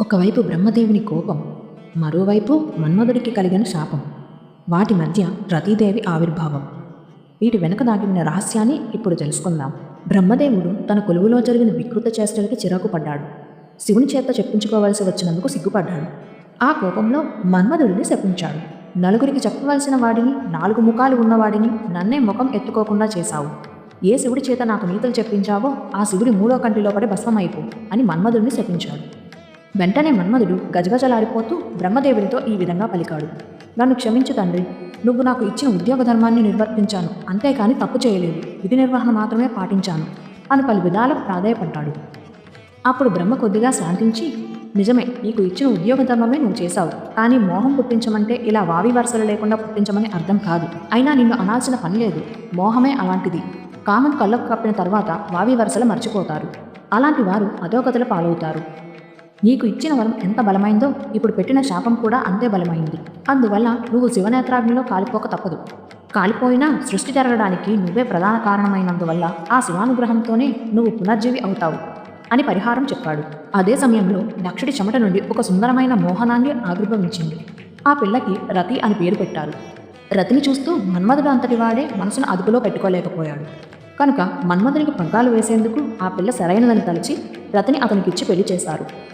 ఒకవైపు బ్రహ్మదేవుని కోపం మరోవైపు మన్మధుడికి కలిగిన శాపం వాటి మధ్య రతీదేవి ఆవిర్భావం. వీటి వెనుక దాగిన ఉన్న రహస్యాన్ని ఇప్పుడు తెలుసుకుందాం. బ్రహ్మదేవుడు తన కొలువులో జరిగిన వికృత చేష్టలకి చిరాకు పడ్డాడు. శివుని చేత చెప్పించుకోవాల్సి వచ్చినందుకు సిగ్గుపడ్డాడు. ఆ కోపంలో మన్మధుడిని శపించాడు. నలుగురికి చెప్పవలసిన వాడిని నాలుగు ముఖాలు ఉన్నవాడిని నన్నే ముఖం ఎత్తుకోకుండా చేశావు. ఏ శివుడి చేత నాకు నీతులు చెప్పించావో ఆ శివుడి మూడో కంటిలో పడి భస్మమైపో అని మన్మధుడిని శపించాడు. వెంటనే మన్మధుడు గజగజలాడిపోతూ బ్రహ్మదేవునితో ఈ విధంగా పలికాడు. నన్ను క్షమించు తండ్రి. నువ్వు నాకు ఇచ్చిన ఉద్యోగ ధర్మాన్ని నిర్వర్తించాను. అంతేకాని తప్పు చేయలేదు. విధి నిర్వహణ మాత్రమే పాటించాను. అని పలు విధాలకు ప్రాధాయపడ్డాడు. అప్పుడు బ్రహ్మ కొద్దిగా శాంతించి నిజమే నీకు ఇచ్చిన ఉద్యోగ ధర్మమే నువ్వు చేశావు. కానీ మోహం పుట్టించమంటే ఇలా వావి వరుసలు లేకుండా పుట్టించమని అర్థం కాదు. అయినా నిన్ను అనాల్సిన పని లేదు. మోహమే అలాంటిది. కామం కళ్ళకు కప్పిన తర్వాత వావి వరుసలు మర్చిపోతారు. అలాంటి వారు అధోగతుల పాలవుతారు. నీకు ఇచ్చిన వరం ఎంత బలమైందో ఇప్పుడు పెట్టిన శాపం కూడా అంతే బలమైంది. అందువల్ల నువ్వు శివనేత్రాగ్నిలో కాలిపోక తప్పదు. కాలిపోయినా సృష్టి జరగడానికి నువ్వే ప్రధాన కారణమైనందువల్ల ఆ శివానుగ్రహంతోనే నువ్వు పునర్జీవి అవుతావు అని పరిహారం చెప్పాడు. అదే సమయంలో దక్షుడి చెమట నుండి ఒక సుందరమైన మోహనాన్ని ఆవిర్భవించింది. ఆ పిల్లకి రతి అని పేరు పెట్టారు. రతిని చూస్తూ మన్మధుడు అంతటి వాడే మనసును అదుపులో పెట్టుకోలేకపోయాడు. కనుక మన్మధునికి పగ్గాలు వేసేందుకు ఆ పిల్ల సరైనదని తలచి రతిని అతనికిచ్చి పెళ్ళి చేశారు.